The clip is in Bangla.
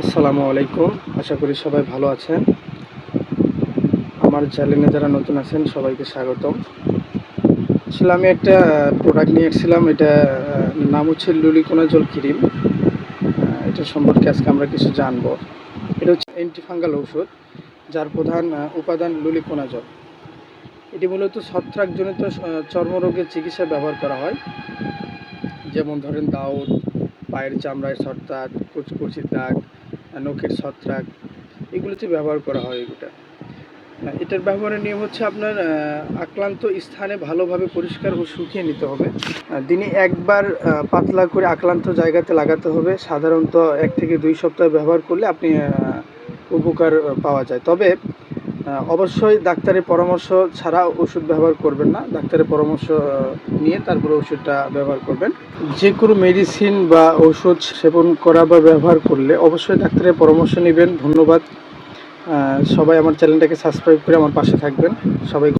আসসালামু আলাইকুম। আশা করি সবাই ভালো আছেন। আমার চ্যানেলে যারা নতুন আছেন, সবাইকে স্বাগতম। আসলে আমি একটা প্রোডাক্ট নিয়ে এসেছিলাম। এটা নাম হচ্ছে লুলিকোনা জল ক্রিম এটা সম্পর্কে আজকে আমরা কিছু জানব। এটা হচ্ছে অ্যান্টিফাঙ্গাল ঔষধ, যার প্রধান উপাদান লুলিকোনা জল এটি মূলত ছত্রাকজনিত চর্মরোগের চিকিৎসা ব্যবহার করা হয়। যেমন ধরেন দাউদ, পায়ের চামড়ায় ছত্রাক কুচকুচির দাগ নখের ছত্রাক, এগুলোতে ব্যবহার করা হয় এগুলো। এটার ব্যবহারের নিয়ম হচ্ছে আপনার আক্রান্ত স্থানে ভালোভাবে পরিষ্কার ও শুকিয়ে নিতে হবে। দিনে একবার পাতলা করে আক্রান্ত জায়গাতে লাগাতে হবে। সাধারণত এক থেকে দুই সপ্তাহ ব্যবহার করলে আপনি উপকার পাওয়া যায়। তবে অবশ্যই ডাক্তারের পরামর্শ ছাড়া ওষুধ ব্যবহার করবেন না। ডাক্তারের পরামর্শ নিয়ে তারপরে ওষুধটা ব্যবহার করবেন। যে কোনো মেডিসিন বা ওষুধ সেবন করা বা ব্যবহার করলে অবশ্যই ডাক্তারের পরামর্শ নেবেন। ধন্যবাদ। সবাই আমার চ্যানেলটাকে সাবস্ক্রাইব করে আমার পাশে থাকবেন। সবাই